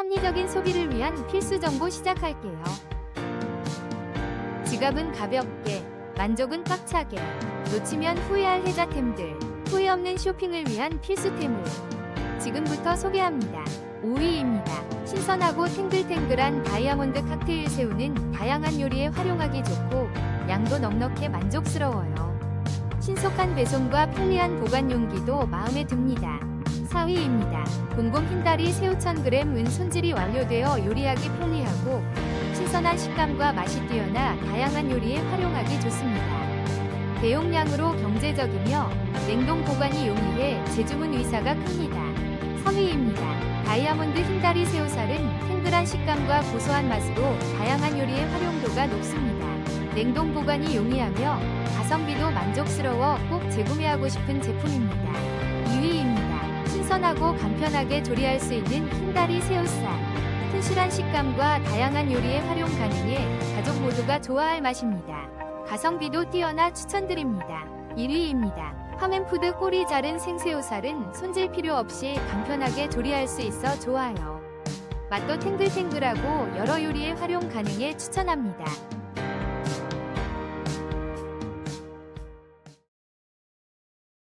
합리적인 소비를 위한 필수 정보 시작할게요. 지갑은 가볍게, 만족은 꽉차게, 놓치면 후회할 혜자템들, 후회 없는 쇼핑을 위한 필수템을 지금부터 소개합니다. 5위입니다. 신선하고 탱글탱글한 다이아몬드 칵테일 새우는 다양한 요리에 활용하기 좋고 양도 넉넉해 만족스러워요. 신속한 배송과 편리한 보관 용기도 마음에 듭니다. 4위입니다. 공공 흰다리 새우 1000g은 손질이 완료되어 요리하기 편리하고 신선한 식감과 맛이 뛰어나 다양한 요리에 활용하기 좋습니다. 대용량으로 경제적이며 냉동 보관이 용이해 재주문 의사가 큽니다. 3위입니다. 다이아몬드 흰다리 새우살은 탱글한 식감과 고소한 맛으로 다양한 요리에 활용도가 높습니다. 냉동 보관이 용이하며 가성비도 만족스러워 꼭 재구매하고 싶은 제품입니다. 2위입니다. 신선하고 간편하게 조리할 수 있는 흰다리 새우살. 튼실한 식감과 다양한 요리에 활용 가능해 가족 모두가 좋아할 맛입니다. 가성비도 뛰어나 추천드립니다. 1위입니다. 파맨푸드 꼬리 자른 생새우살은 손질 필요 없이 간편하게 조리할 수 있어 좋아요. 맛도 탱글탱글하고 여러 요리에 활용 가능해 추천합니다.